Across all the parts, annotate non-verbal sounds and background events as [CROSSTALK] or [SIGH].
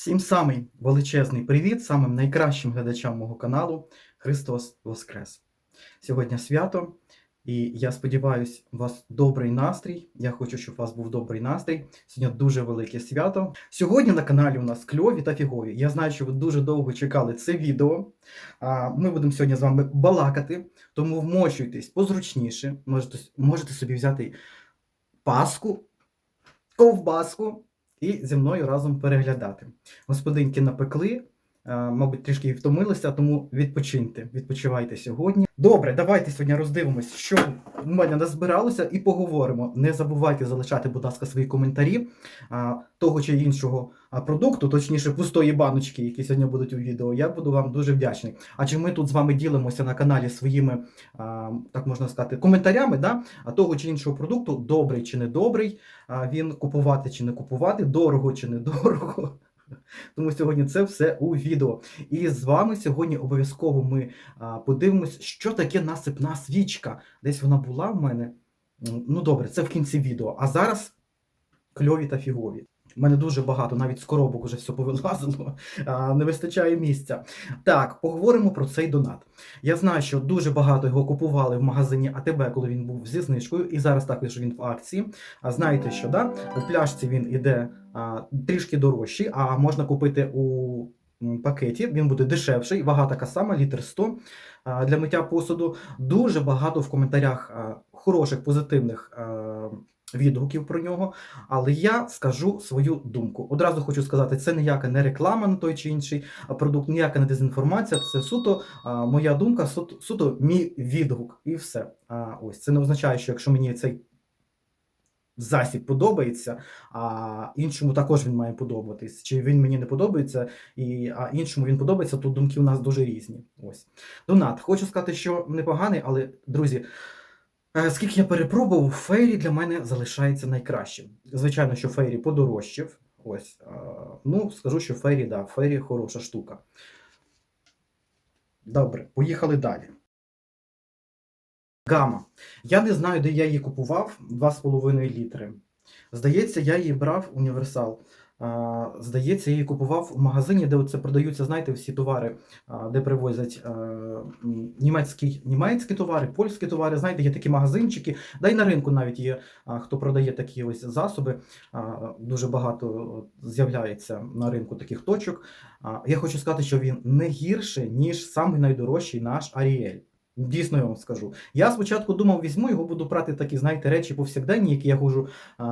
Всім самий величезний привіт, самим найкращим глядачам мого каналу Христос Воскрес. Сьогодні свято, і я сподіваюся, у вас добрий настрій. Я хочу, щоб у вас був добрий настрій. Сьогодні дуже велике свято. Сьогодні на каналі у нас кльові та фігові. Я знаю, що ви дуже довго чекали це відео. Ми будемо сьогодні з вами балакати, тому вмочуйтесь позручніше. Можете, можете собі взяти паску, ковбаску і зі мною разом переглядати. Господинки напекли, мабуть, трішки втомилися, тому відпочиньте, відпочивайте сьогодні. Добре, давайте сьогодні роздивимось, що в мене назбиралося, і поговоримо. Не забувайте залишати, будь ласка, свої коментарі того чи іншого продукту, точніше, пустої баночки, які сьогодні будуть у відео. Я буду вам дуже вдячний. Адже ми тут з вами ділимося на каналі своїми, так можна сказати, коментарями да, того чи іншого продукту, добрий чи недобрий, а, він купувати чи не купувати, дорого чи недорого. Тому сьогодні це все у відео. І з вами сьогодні обов'язково ми подивимось, що таке насипна свічка. Десь вона була в мене. Ну добре, це в кінці відео. А зараз кльові та фігові. У мене дуже багато, навіть з коробок вже все повилазило, не вистачає місця. Так, поговоримо про цей донат. Я знаю, що дуже багато його купували в магазині АТБ, коли він був зі знижкою, і зараз також він в акції. А знаєте, що да? у пляшці він іде трішки дорожчий, а можна купити у пакеті. Він буде дешевший, вага така сама, літр 100 для миття посуду. Дуже багато в коментарях хороших, позитивних. Відгуків про нього, але я скажу свою думку. Одразу хочу сказати, це ніяка не реклама на той чи інший продукт, ніяка не дезінформація. Це суто моя думка, суто, суто мій відгук, і все. Ось це не означає, що якщо мені цей засіб подобається, а іншому також він має подобатись. Чи він мені не подобається, і, а іншому він подобається, то думки у нас дуже різні. Ось. Донат. Хочу сказати, що непоганий, але, друзі, е, скільки я перепробував, фейрі для мене залишається найкращим. Звичайно, що фейрі подорожчав. Ось. Ну, скажу, що фейрі, да, фейрі хороша штука. Добре, поїхали далі. Гама. Я не знаю, де я її купував 2,5 літри. Здається, я її брав універсал. Здається, я її купував в магазині, де оце продаються, знаєте, всі товари, де привозять німецькі, німецькі товари, польські товари. Знаєте, є такі магазинчики, да й на ринку навіть є, хто продає такі ось засоби. Дуже багато з'являється на ринку таких точок. Я хочу сказати, що він не гірше, ніж найдорожчий наш Аріель. Дійсно, я вам скажу. Я спочатку думав, візьму його, буду брати такі, знаєте, речі повсякденні, які я ходжу а,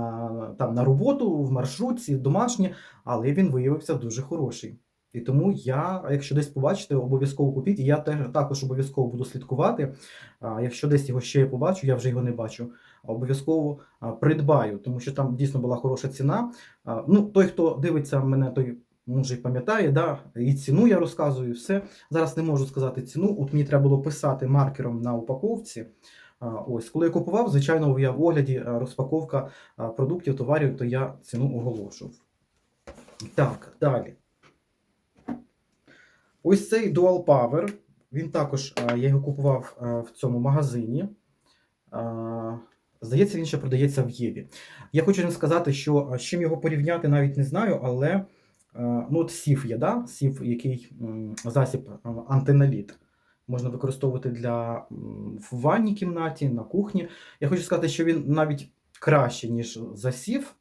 там на роботу, в маршрутці, домашні, але він виявився дуже хороший. І тому я, якщо десь побачите, обов'язково купіть. І я теж також обов'язково буду слідкувати. А, якщо десь його ще побачу, я вже його не бачу. Обов'язково придбаю, тому що там дійсно була хороша ціна. А, ну, той, хто дивиться мене, той може і пам'ятає, да, і ціну я розказую, все. Зараз не можу сказати ціну. От мені треба було писати маркером на упаковці. Ось, коли я купував, звичайно, я в огляді розпаковка продуктів, товарів, то я ціну оголошував. Так, далі. Ось цей Dual Power. Він також, я його купував в цьому магазині. Здається, він ще продається в Єві. Я хочу вам сказати, що з чим його порівняти, навіть не знаю, але ну, от сів є, да? сів, який засіб а, антиналіт. Можна використовувати для в ванній кімнаті, на кухні. Я хочу сказати, що він навіть краще, ніж засів.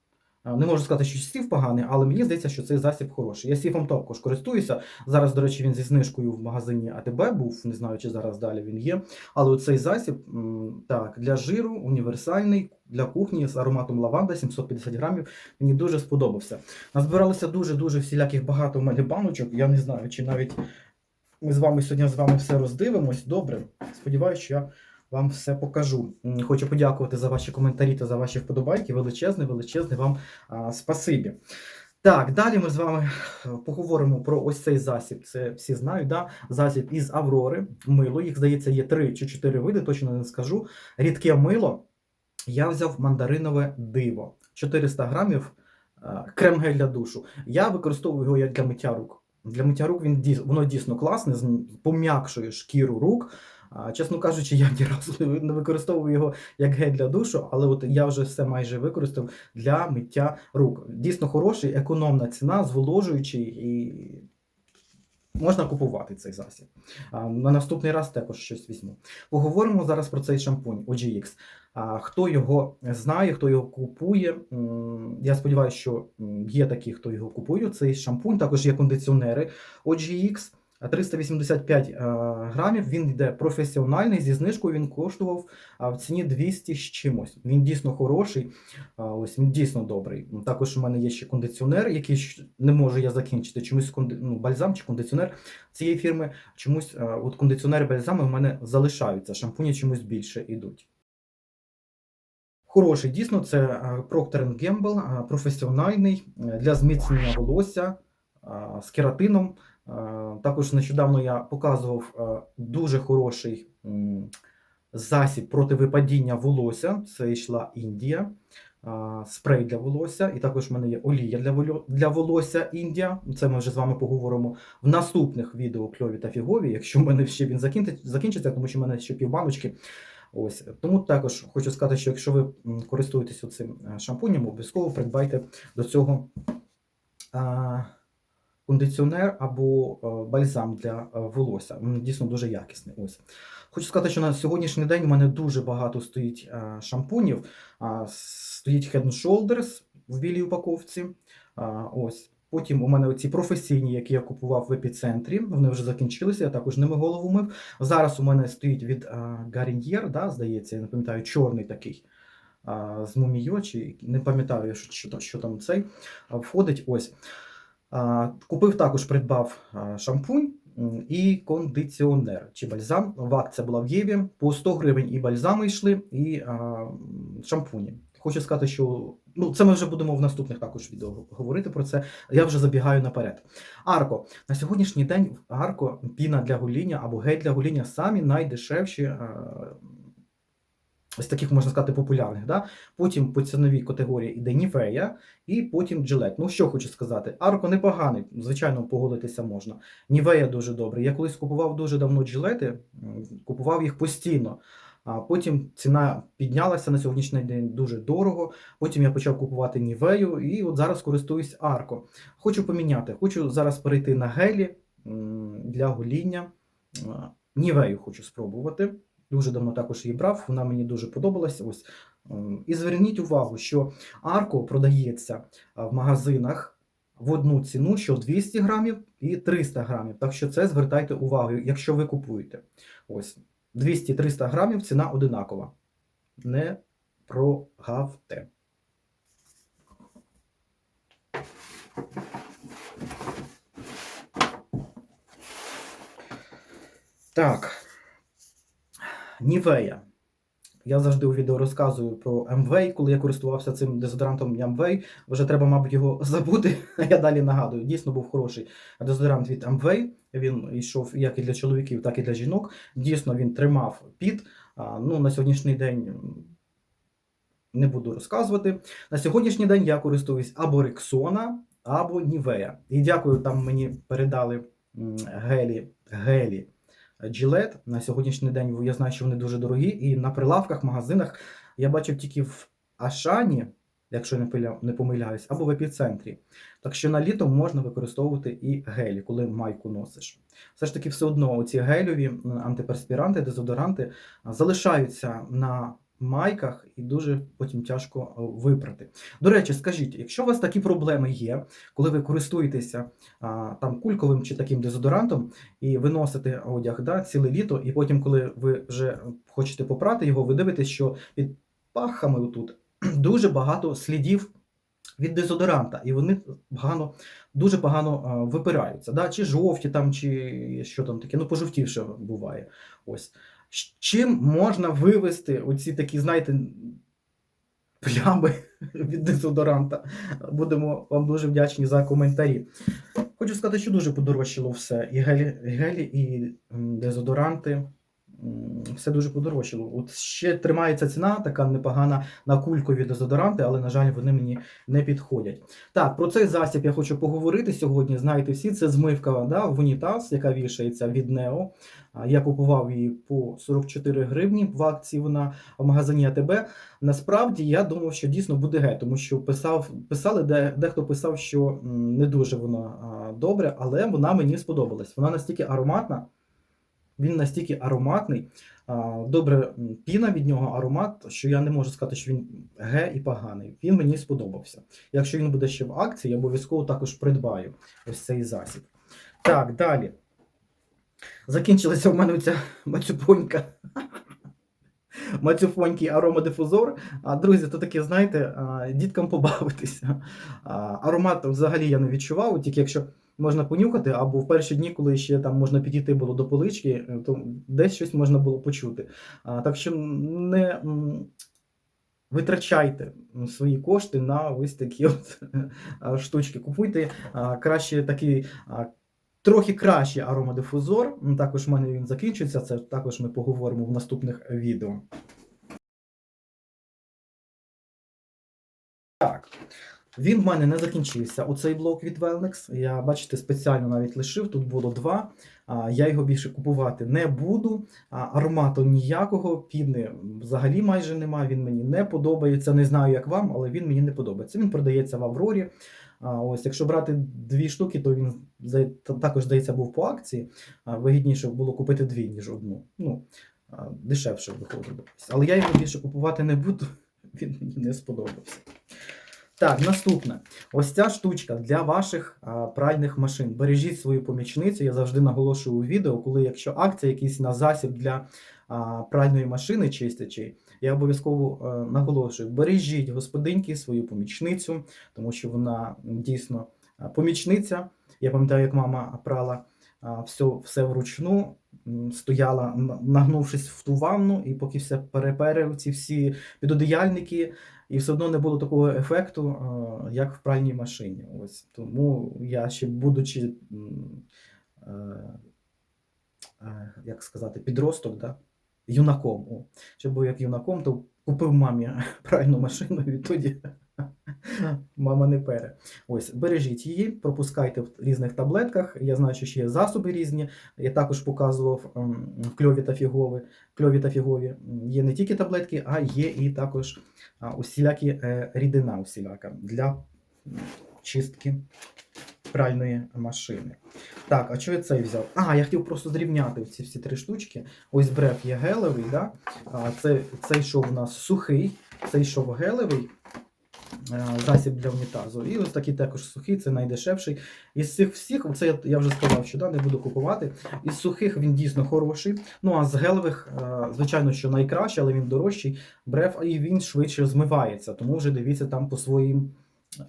Е, Не можу сказати, що сів поганий, але мені здається, що цей засіб хороший. Я сіфом також користуюся. Зараз, до речі, він зі знижкою в магазині АТБ був, не знаю, чи зараз далі він є. Але цей засіб так, для жиру універсальний, для кухні з ароматом лаванда 750 грамів. Мені дуже сподобався. Назбиралося дуже-дуже всіляких багато в мене баночок. Я не знаю, чи навіть ми з вами сьогодні з вами все роздивимось. Добре. Сподіваюся, що я вам все покажу. Хочу подякувати за ваші коментарі та за ваші вподобайки. Величезне, величезне вам а, спасибі. Так, далі ми з вами е, поговоримо про ось цей засіб. Це всі знають, да? засіб із Аврори, мило. Їх, здається, є 3 чи 4 види, точно не скажу. Рідке мило. Я взяв мандаринове диво. 400 грамів е, крем-гель для душу. Я використовую його як для миття рук. Для миття рук він воно дійсно класне, пом'якшує шкіру рук. Чесно кажучи, я ні разу не використовую його як гель для душу, але от я вже все майже використав для миття рук. Дійсно хороший, економна ціна, зволожуючий і можна купувати цей засіб. На наступний раз також щось візьму. Поговоримо зараз про цей шампунь OGX. Хто його знає, хто його купує. Я сподіваюся, що є такі, хто його купує. Цей шампунь також є кондиціонери OGX. А 385 е, грамів. Він йде професіональний зі знижкою. Він коштував в ціні 200 з чимось. Він дійсно хороший. Ось він дійсно добрий. Також у мене є ще кондиціонер, який не можу я закінчити. Чомусь конди... ну, бальзам чи кондиціонер цієї фірми. Чомусь е, от кондиціонери бальзами в мене залишаються. Шампуні чомусь більше йдуть. Хороший, дійсно, це е, Procter Gamble, професіональний для зміцнення волосся з кератином. Е, Також нещодавно я показував е, дуже хороший засіб проти випадіння волосся. Це йшла Індія, е, спрей для волосся, і також в мене є олія для волосся Індія. Це ми вже з вами поговоримо в наступних відео кльові та фігові, якщо в мене ще він закінчиться, тому що в мене ще півбаночки. Ось тому також хочу сказати, що якщо ви користуєтесь цим шампунем, обов'язково придбайте до цього кондиціонер або е, бальзам для е, волосся. Він дійсно дуже якісний. Ось хочу сказати, що на сьогоднішній день у мене дуже багато стоїть е, шампунів. Стоїть Head Shoulders в білій упаковці. Ось. Потім у мене ці професійні, які я купував в епіцентрі, вони вже закінчилися, я також ними голову мив. Зараз у мене стоїть від Гаріньєр, да, здається, я не пам'ятаю, чорний такий а, з муміyo, чи не пам'ятаю, що, що, що там цей входить. Ось. А, Купив також, придбав шампунь і кондиціонер чи бальзам. В акція була в Єві. По 100 гривень і бальзами йшли, і а, шампуні. Хочу сказати, що ну, це ми вже будемо в наступних також відео говорити про це. Я вже забігаю наперед. Арко. На сьогоднішній день Арко піна для гоління або гель для гоління самі найдешевші. е, Ось таких можна сказати популярних. Да? Потім по ціновій категорії йде Нівея, і потім Gillette. Ну що хочу сказати, Арко непоганий, звичайно, погодитися можна. Нівея дуже добре. Я колись купував дуже давно джилети, купував їх постійно. А потім ціна піднялася на сьогоднішній день дуже дорого. Потім я почав купувати Нівею, і от зараз користуюсь Арко. Хочу поміняти, хочу зараз перейти на гелі для гоління. Нівею хочу спробувати. Дуже давно також її брав, вона мені дуже подобалась. Ось. І зверніть увагу, що Арко продається в магазинах в одну ціну, що 200 грамів і 300 грамів. Так що це звертайте увагу, якщо ви купуєте. Ось 200-300 грамів ціна одинакова. Не прогавте. Так. Нівея. Я завжди у відео розказую про MV, коли я користувався цим дезодорантом MV. Вже треба, мабуть, його [LAUGHS] забути. Я далі нагадую. Дійсно був хороший дезодорант від MV. Він йшов як і для чоловіків, так і для жінок. Дійсно, він тримав під. Ну, на сьогоднішній день не буду розказувати. На сьогоднішній день я користуюсь або Рексона, або Нівея. І дякую, там мені передали гелі. гелі. Gillette. На сьогоднішній день я знаю, що вони дуже дорогі, і на прилавках, магазинах я бачив тільки в Ашані, якщо пиля- не помиляюсь, або в епіцентрі. Так що на літо можна використовувати і гелі, коли майку носиш. Все ж таки, все одно ці гельові антиперспіранти, дезодоранти залишаються на майках і дуже потім тяжко е, випрати. До речі, скажіть, якщо у вас такі проблеми є, коли ви користуєтеся а, там кульковим чи таким дезодорантом, і ви носите одяг да, ціле літо, і потім, коли ви вже хочете попрати його, ви дивитесь, що під пахами тут [CLEARS THROAT] дуже багато слідів від дезодоранта, і вони погано, дуже погано а, випираються. Да? Чи жовті там, чи що там таке, ну пожовтівше буває. Ось. Чим можна вивести оці такі, знаєте, плями [LAUGHS] від дезодоранта? Будемо вам дуже вдячні за коментарі. Хочу сказати, що дуже подорожчало все. І гелі, і гелі, і дезодоранти. Все дуже подорожчало. От ще тримається ціна, така непогана на кулькові дезодоранти, але, на жаль, вони мені не підходять. Так, про цей засіб я хочу поговорити сьогодні. Знаєте всі, це змивка да, в унітаз, яка вішається від Нео. Я купував її по 44 гривні в акції вона в магазині АТБ. Насправді я думав, що дійсно буде ге, тому що писав, писали, де, дехто писав, що не дуже вона добре, але вона мені сподобалась. Вона настільки ароматна, він настільки ароматний, добре піна від нього аромат, що я не можу сказати, що він ге і поганий. Він мені сподобався. Якщо він буде ще в акції, я обов'язково також придбаю ось цей засіб. Так, далі. Закінчилася в мене ця [LAUGHS] мацюпонька. [LAUGHS] Мацюфонький аромадифузор. А, друзі, то таке, знаєте, діткам побавитися. Аромат взагалі я не відчував, тільки якщо можна понюхати, або в перші дні, коли ще там можна підійти було до полички, е, то десь щось можна було почути. А, так що не витрачайте свої кошти на ось такі от [LAUGHS] штучки. Купуйте а, краще такий. Трохи кращий аромадифузор. Також в мене він закінчується. Це також ми поговоримо в наступних відео. Так. Він в мене не закінчився. Оцей блок від Velnex. Я, бачите, спеціально навіть лишив. Тут було два. Я його більше купувати не буду. Аромату ніякого, піни взагалі майже немає. Він мені не подобається. Не знаю, як вам, але він мені не подобається. Він продається в Аврорі. Ось, якщо брати дві штуки, то він також, здається, був по акції. Вигідніше було купити дві, ніж одну. Ну, дешевше виходило. Але я його більше купувати не буду. [LAUGHS] Він мені не сподобався. Так, наступне. Ось ця штучка для ваших а, пральних машин. Бережіть свою помічницю. Я завжди наголошую у відео, коли якщо акція якийсь на засіб для а, пральної машини чистячої, я обов'язково е, наголошую: бережіть господинки свою помічницю, тому що вона дійсно а, помічниця. Я пам'ятаю, як мама прала а, все, все вручну, стояла, нагнувшись в ту ванну, і поки все переперев, ці всі підодіяльники, і все одно не було такого ефекту, як в пральній машині. Ось тому я ще будучи, е, е, як сказати, підросток, да? юнаком. О, ще був як юнаком, то купив мамі [LAUGHS] пральну машину, і відтоді [LAUGHS] мама не пере. Ось, бережіть її, пропускайте в різних таблетках. Я знаю, що ще є засоби різні. Я також показував в кльові та фігові. Кльові та фігові є не тільки таблетки, а є і також усілякі е, рідина усіляка для чистки пральної машини. Так, а чого я цей взяв? А, я хотів просто зрівняти ці всі три штучки. Ось бреф є гелевий, да? а, це, цей йшов у нас сухий, цей йшов гелевий. Е, Засіб для унітазу. І ось такий також сухий, це найдешевший. Із цих всіх, це я, вже сказав, що да, не буду купувати. Із сухих він дійсно хороший. Ну а з гелевих, е, звичайно, що найкраще, але він дорожчий. Бреф, і він швидше змивається, тому вже дивіться там по своїм, е,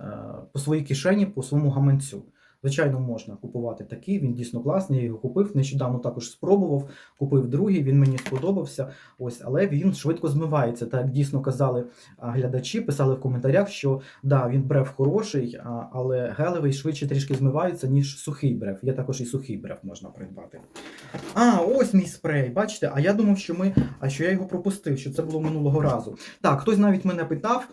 по своїй кишені, по своєму гаманцю. Звичайно, можна купувати такий, він дійсно класний. Я його купив. Нещодавно також спробував. Купив другий, він мені сподобався. Ось, але він швидко змивається. Так дійсно казали глядачі, писали в коментарях, що да, він бреф хороший, але гелевий швидше трішки змивається, ніж сухий бреф. Є також і сухий бреф можна придбати. А, ось мій спрей. Бачите, а я думав, що ми, а що я його пропустив, що це було минулого разу. Так, хтось навіть мене питав.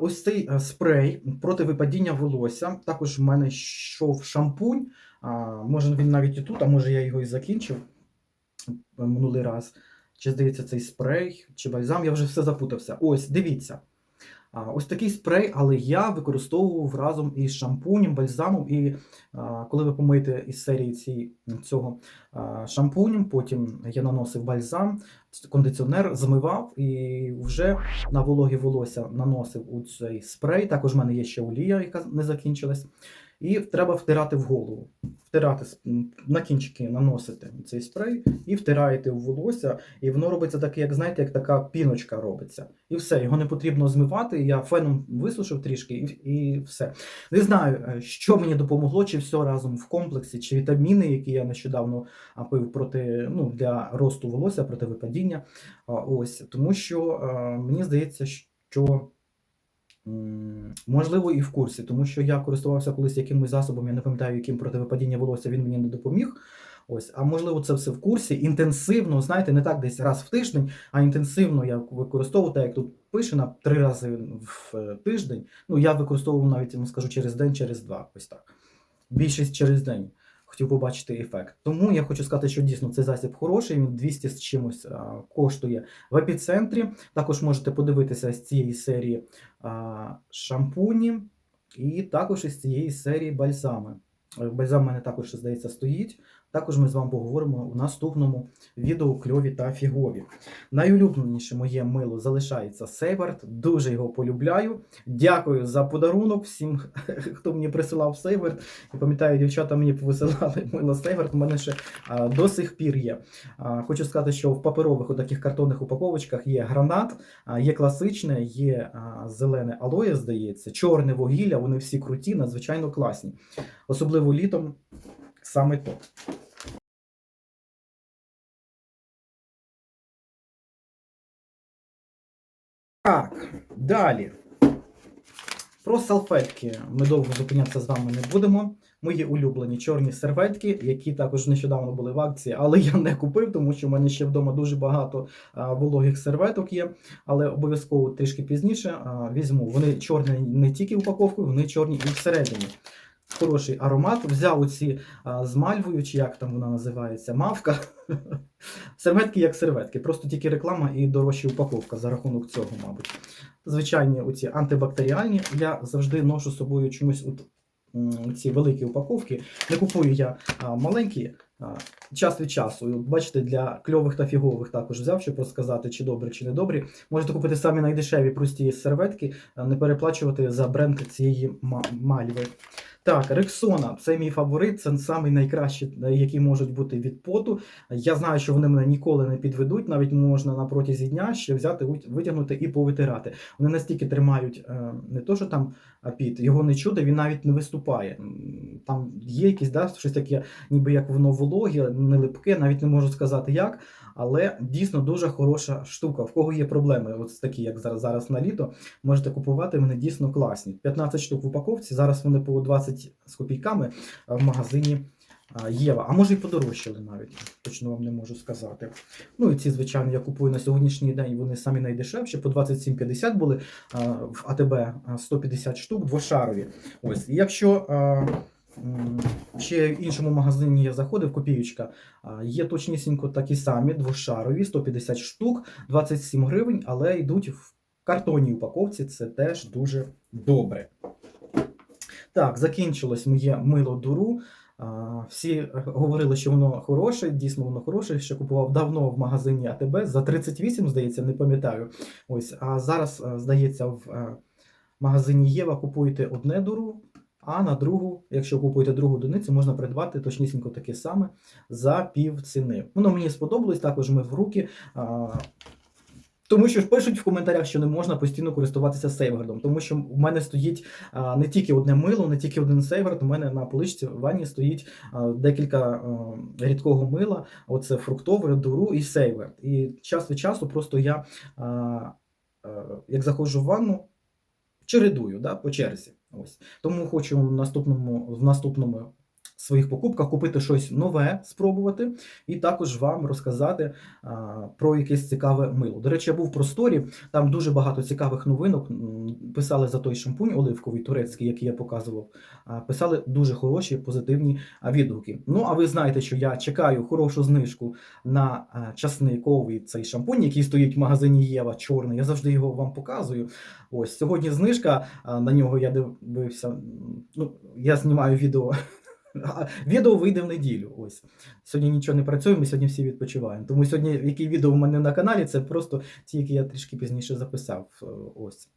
Ось цей е, спрей проти випадіння волосся. Також в мене йшов шампунь. А, може він навіть і тут, а може я його і закінчив е, минулий раз. Чи здається, цей спрей, чи бальзам, я вже все запутався. Ось, дивіться. А, Ось такий спрей, але я використовував разом із шампунем, бальзамом. І а, коли ви помиєте із серії ці, цього а, шампунем, потім я наносив бальзам, кондиціонер змивав і вже на вологі волосся наносив у цей спрей. Також в мене є ще олія, яка не закінчилась. І треба втирати в голову. Втирати на кінчики наносити цей спрей і втираєте в волосся, і воно робиться таке, як знаєте, як така піночка робиться. І все, його не потрібно змивати. Я феном висушив трішки, і, і все. Не знаю, е, що мені допомогло, чи все разом в комплексі, чи вітаміни, які я нещодавно пив проти ну, для росту волосся, проти випадіння. Ось тому, що е, мені здається, що. Можливо, і в курсі, тому що я користувався колись якимось засобом, я не пам'ятаю, яким проти випадіння волосся він мені не допоміг. Ось, а можливо, це все в курсі. Інтенсивно, знаєте, не так десь раз в тиждень, а інтенсивно я використовую, так як тут пише на три рази в е, тиждень. Ну, я використовував навіть, скажу, через день, через два. Ось так. Більшість через день. Хотів побачити ефект. Тому я хочу сказати, що дійсно цей засіб хороший, він 200 з чимось коштує в епіцентрі. Також можете подивитися з цієї серії шампуні, і також із цієї серії бальзами. Бальзам в мене також, здається, стоїть. Також ми з вами поговоримо у наступному відео кльові та фігові. Найулюбленіше моє мило залишається Сейвард. Дуже його полюбляю. Дякую за подарунок всім, [LAUGHS] хто мені присилав Сейвард. І пам'ятаю, дівчата мені повисилали мило Сейвард. У мене ще а, до сих пір є. А, хочу сказати, що в паперових таких картонних упаковочках є гранат, а, є класичне, є а, зелене алоє, здається, чорне вугілля. Вони всі круті, надзвичайно класні. Особливо літом саме то. Так, далі. Про салфетки ми довго зупинятися з вами не будемо. Мої улюблені чорні серветки, які також нещодавно були в акції, але я не купив, тому що в мене ще вдома дуже багато а, вологих серветок є. Але обов'язково трішки пізніше а, візьму. Вони чорні не тільки упаковкою, вони чорні і всередині. Хороший аромат. Взяв оці з мальвою, чи як там вона називається, мавка. [LAUGHS] Серветки як серветки, просто тільки реклама і дорожча упаковка за рахунок цього, мабуть. Звичайні оці антибактеріальні. Я завжди ношу з собою чомусь ці великі упаковки. Не купую я маленькі. Час від часу, бачите, для кльових та фігових також взяв, щоб розказати, чи добре, чи не добрі. Можете купити самі найдешеві прості серветки, не переплачувати за бренд цієї мальви. Так, Рексона це мій фаворит, це самий найкращий, е, які можуть бути від поту. Я знаю, що вони мене ніколи не підведуть, навіть можна на протязі дня ще взяти, вит- витягнути і повитирати. Вони настільки тримають е, не то, що там а, піт, його не чути, він навіть не виступає. Там є якісь да, щось таке, ніби як воно вологе, не липке, навіть не можу сказати як. Але дійсно дуже хороша штука. В кого є проблеми, от такі, як зараз, зараз на літо, можете купувати, вони дійсно класні. 15 штук в упаковці, зараз вони по 20 з копійками в магазині Єва. А може і подорожчали навіть, точно вам не можу сказати. Ну і ці, звичайно, я купую на сьогоднішній день, вони самі найдешевші, по 27,50 були в АТБ 150 штук, двошарові. Ось, і якщо. Ще в іншому магазині я заходив, копіючка. Є точнісінько такі самі двошарові, 150 штук, 27 гривень, але йдуть в картонній упаковці. Це теж дуже добре. Так, закінчилось моє мило дуру. Всі говорили, що воно хороше, дійсно воно хороше. Ще купував давно в магазині АТБ за 38, здається, не пам'ятаю. Ось, а зараз, здається, в е, магазині Єва купуєте одне дуру, а на другу, якщо купуєте другу одиницю, можна придбати точнісінько таке саме за пів ціни. Воно мені сподобалось, також ми в руки. А, тому що ж пишуть в коментарях, що не можна постійно користуватися сейвгардом, тому що в мене стоїть а, не тільки одне мило, не тільки один сейвгард, у мене на поличці в ванні стоїть а, декілька а, рідкого мила, оце фруктове, дуру і сейверд. І час від часу просто я, а, а, як заходжу в ванну, чередую да, по черзі. Ось. Тому хочу в наступному, в наступному своїх покупках купити щось нове, спробувати, і також вам розказати про якесь цікаве мило. До речі, я був в просторі, там дуже багато цікавих новинок. Писали за той шампунь оливковий турецький, який я показував. Писали дуже хороші, позитивні відгуки. Ну, а ви знаєте, що я чекаю хорошу знижку на часниковий цей шампунь, який стоїть в магазині Єва чорний. Я завжди його вам показую. Ось сьогодні знижка на нього я дивився. Ну, я знімаю відео. [LAUGHS] Відео вийде в неділю. Ось сьогодні нічого не працює, ми сьогодні всі відпочиваємо. Тому сьогодні, які відео в мене на каналі, це просто ті, які я трішки пізніше записав. Е, Ось.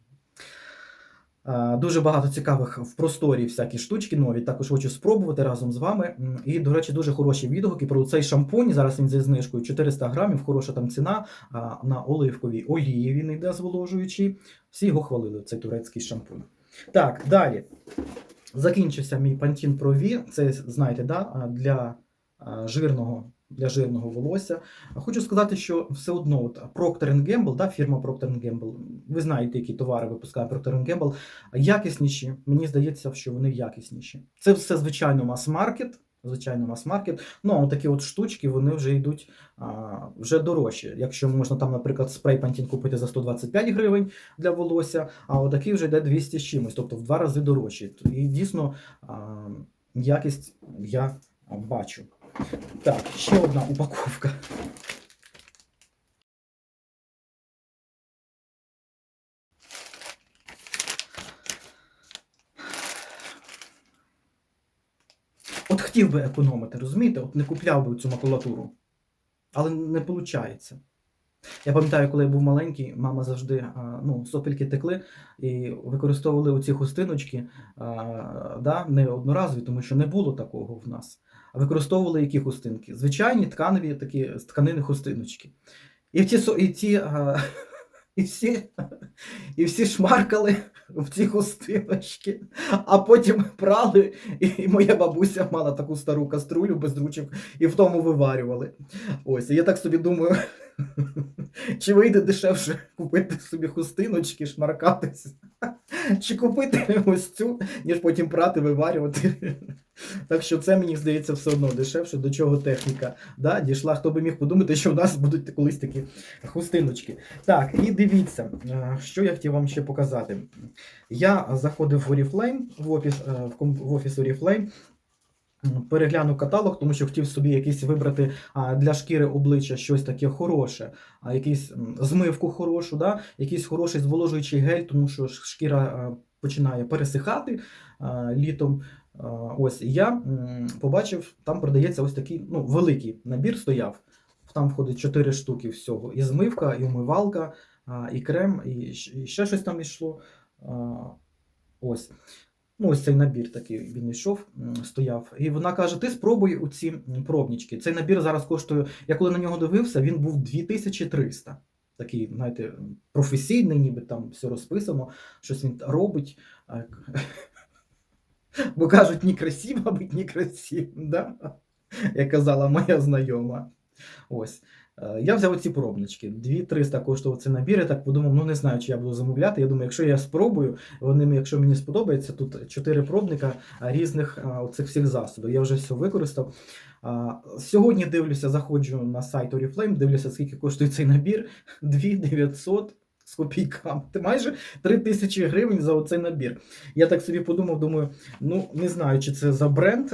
Е, Дуже багато цікавих в просторі всякі штучки нові. Також хочу спробувати разом з вами. І, до речі, дуже хороші відгуки про цей шампунь. Зараз він зі знижкою 400 грамів, хороша там ціна. На оливковій олії він йде зволожуючий. Всі його хвалили, цей турецький шампунь. Так, далі. Закінчився мій Pantene Pro V. Це, знаєте, да, для жирного, для жирного волосся. Хочу сказати, що все одно от Procter Gamble, да, фірма Procter Gamble, ви знаєте, які товари випускає Procter Gamble, якісніші. Мені здається, що вони якісніші. Це все, звичайно, мас-маркет. Звичайно, мас-маркет. Ну, а такі от штучки, вони вже йдуть а, вже дорожчі. Якщо можна там, наприклад, спрей пантін купити за 125 гривень для волосся, а отакий вже йде 200 з чимось, тобто в два рази дорожчі. І дійсно а, якість я бачу. Так, ще одна упаковка. От хотів би економити, розумієте? От не купляв би цю макулатуру. Але не виходить. Я пам'ятаю, коли я був маленький, мама завжди ну, сопельки текли і використовували оці хустиночки да, не одноразові, тому що не було такого в нас. А використовували які хустинки? Звичайні тканеві такі з тканини хустиночки. І ці, і ці, і всі, і всі шмаркали в ці хустиночки, а потім прали, і моя бабуся мала таку стару каструлю без ручок, і в тому виварювали. Ось, і я так собі думаю, чи вийде дешевше купити собі хустиночки, шмаркатись, чи купити ось цю, ніж потім прати, виварювати. Так що це мені здається все одно дешевше, до чого техніка да, дійшла. Хто би міг подумати, що у нас будуть колись такі хустиночки. Так, і дивіться, е, що я хотів вам ще показати. Я заходив в Oriflame, в офіс, е, в офіс Oriflame, м, переглянув каталог, тому що хотів собі якийсь вибрати для шкіри обличчя щось таке хороше, а, якийсь змивку хорошу, да? якийсь хороший зволожуючий гель, тому що шкіра починає пересихати літом. Ось і я побачив, там продається ось такий ну, великий набір стояв. Там входить 4 штуки всього. І змивка, і умивалка, і крем, і ще щось там йшло. Ось. Ну, ось цей набір такий він йшов, стояв. І вона каже: ти спробуй у ці м, пробнички. Цей набір зараз коштує. Я коли на нього дивився, він був 2300. Такий, знаєте, професійний, ніби там все розписано, щось він робить. [LAUGHS] Бо кажуть, не красиво, а бути не красивим, да? [LAUGHS] як казала моя знайома. Ось. Е, Я взяв ці пробнички. 2300 коштував цей набір. Я так подумав, ну не знаю, чи я буду замовляти. Я думаю, якщо я спробую, вони, якщо мені сподобається, тут 4 пробника різних оцих всіх засобів. Я вже все використав. Сьогодні дивлюся, заходжу на сайт Oriflame, дивлюся, скільки коштує цей набір. 2900 з копійками. Майже 3000 гривень за оцей набір. Я так собі подумав, думаю, ну не знаю, чи це за бренд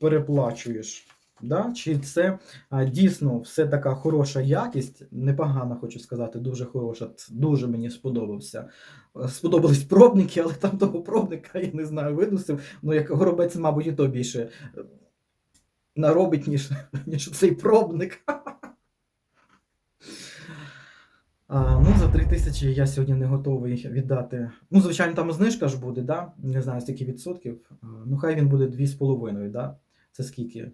переплачуєш. Да? Чи це а, дійсно все така хороша якість, непогана, хочу сказати, дуже хороша, дуже мені сподобався. Е, Сподобались пробники, але там того пробника, я не знаю, видусив. Ну, як горобець, мабуть, і то більше е, наробить, ніж, [LAUGHS] ніж цей пробник. [LAUGHS] А, ну, за 3 тисячі я сьогодні не готовий віддати. Ну, звичайно, там знижка ж буде, да? не знаю, скільки відсотків. Ну, хай він буде 2,5, да? Це скільки?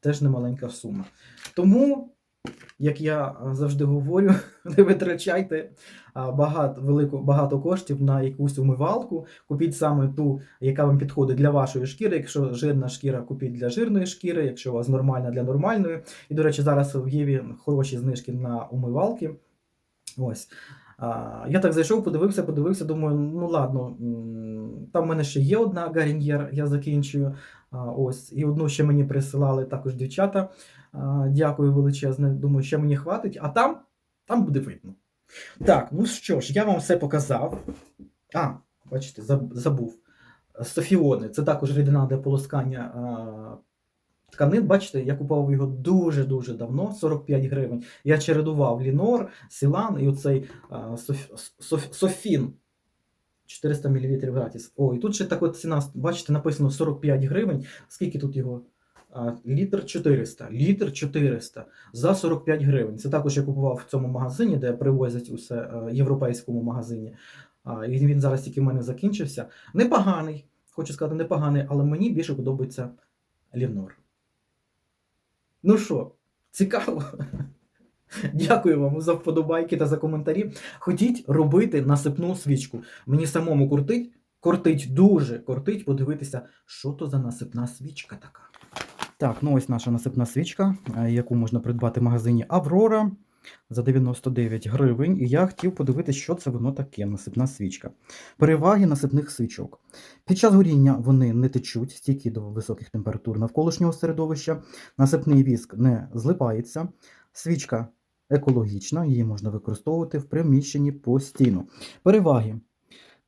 Теж немаленька сума. Тому, як я завжди говорю, [LAUGHS] не витрачайте багато, велико, багато коштів на якусь умивалку. Купіть саме ту, яка вам підходить для вашої шкіри. Якщо жирна шкіра, купіть для жирної шкіри, якщо у вас нормальна для нормальної. І, до речі, зараз в Єві хороші знижки на умивалки. Ось. Я так зайшов, подивився, подивився, думаю, ну ладно, там в мене ще є одна Гаріньєр, я закінчую. Ось, і одну ще мені присилали також дівчата. Дякую величезне. Думаю, ще мені хватить, а там, там буде видно. Так, ну що ж, я вам все показав. А, бачите, забув. Софіони, це також рідина для полоскання а, тканин. Бачите, я купував його дуже-дуже давно, 45 гривень. Я чередував Лінор, Сілан і оцей а, Соф, Соф, Софін. 400 мл гратіс. О, і тут ще така ціна, бачите, написано 45 гривень. Скільки тут його? Літр 400. Літр 400 за 45 гривень. Це також я купував в цьому магазині, де привозять усе е, європейському магазині. І він зараз тільки в мене закінчився. Непоганий, хочу сказати, непоганий, але мені більше подобається Лінор. Ну що, цікаво? [LAUGHS] Дякую вам за вподобайки та за коментарі. Хотіть робити насипну свічку. Мені самому кортить, кортить дуже кортить подивитися, що то за насипна свічка така. Так, ну ось наша насипна свічка, е, яку можна придбати в магазині Аврора. за 99 гривень, і я хотів подивитися, що це воно таке, насипна свічка. Переваги насипних свічок. Під час горіння вони не течуть стійкі до високих температур навколишнього середовища, насипний віск не злипається, свічка екологічна, її можна використовувати в приміщенні постійно. Переваги.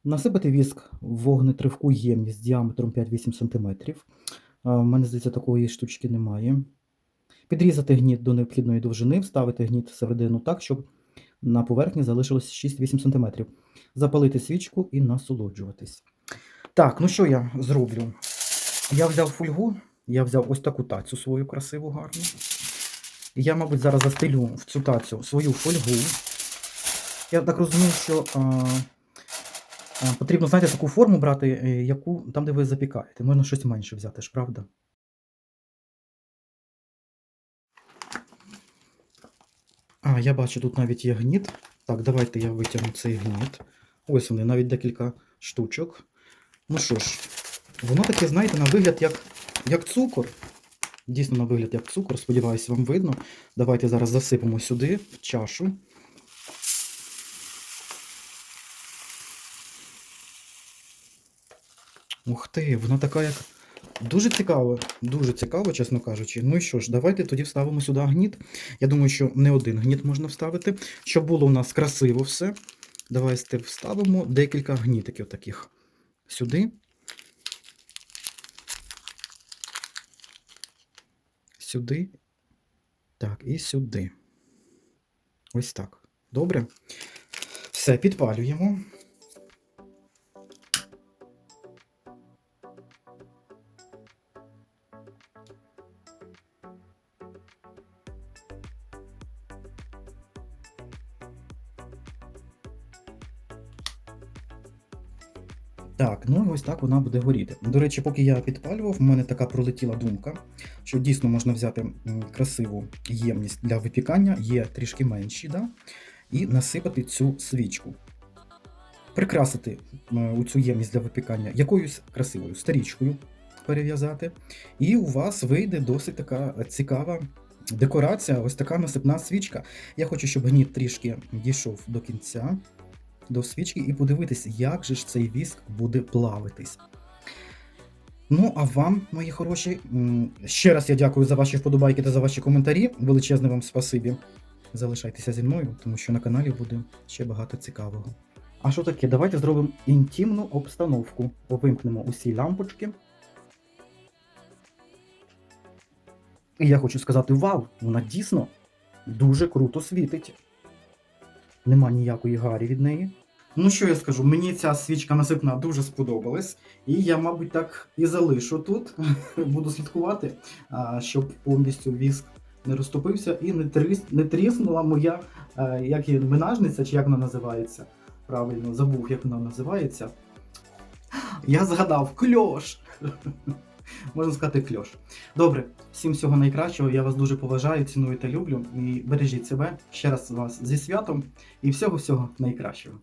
Насипати віск в вогнетривку ємність діаметром 5-8 см. У мене, здається, такої штучки немає. Підрізати гніт до необхідної довжини, вставити гніт всередину так, щоб на поверхні залишилось 6-8 см. Запалити свічку і насолоджуватись. Так, ну що я зроблю? Я взяв фольгу, я взяв ось таку тацю свою красиву, гарну. Я, мабуть, зараз застелю в цю тацю свою фольгу. Я так розумію, що а, а, потрібно, знаєте, таку форму брати, е, яку там, де ви запікаєте. Можна щось менше взяти ж, правда? А, я бачу, тут навіть є гніт. Так, давайте я витягну цей гніт. Ось вони, навіть декілька штучок. Ну що ж, воно таке, знаєте, на вигляд як, як цукор. Дійсно, на вигляд як цукор, сподіваюся, вам видно. Давайте зараз засипемо сюди, в чашу. Ух ти, вона така як. Дуже цікаво, дуже цікаво, чесно кажучи. Ну і що ж, давайте тоді вставимо сюди гніт. Я думаю, що не один гніт можна вставити. Щоб було у нас красиво все. Давайте вставимо декілька гнітиків таких сюди. Сюди. Так, і сюди. Ось так. Добре. Все, підпалюємо. Так, ну і ось так вона буде горіти. До речі, поки я підпалював, в мене така пролетіла думка, що дійсно можна взяти красиву ємність для випікання, є трішки менші, да? і насипати цю свічку. Прикрасити у цю ємність для випікання якоюсь красивою стрічкою перев'язати. І у вас вийде досить така цікава декорація, ось така насипна свічка. Я хочу, щоб гніт трішки дійшов до кінця до свічки і подивитись, як же ж цей віск буде плавитись. Ну, а вам, мої хороші, ще раз я дякую за ваші вподобайки та за ваші коментарі. Величезне вам спасибі. Залишайтеся зі мною, тому що на каналі буде ще багато цікавого. А що таке? Давайте зробимо інтимну обстановку. Вимкнемо усі лампочки. І я хочу сказати: вау! Вона дійсно дуже круто світить. Нема ніякої гарі від неї. Ну що я скажу, мені ця свічка насипна дуже сподобалась, і я, мабуть, так і залишу тут. [LAUGHS] Буду слідкувати, щоб повністю віск не розтопився і не, тріс, не тріснула моя е, як її, менажниця, чи як вона називається. Правильно, забув, як вона називається. Я згадав кльош. [LAUGHS] Можна сказати, кльош. Добре, всім всього найкращого. Я вас дуже поважаю, ціную та люблю. І бережіть себе. Ще раз вас зі святом і всього-всього найкращого.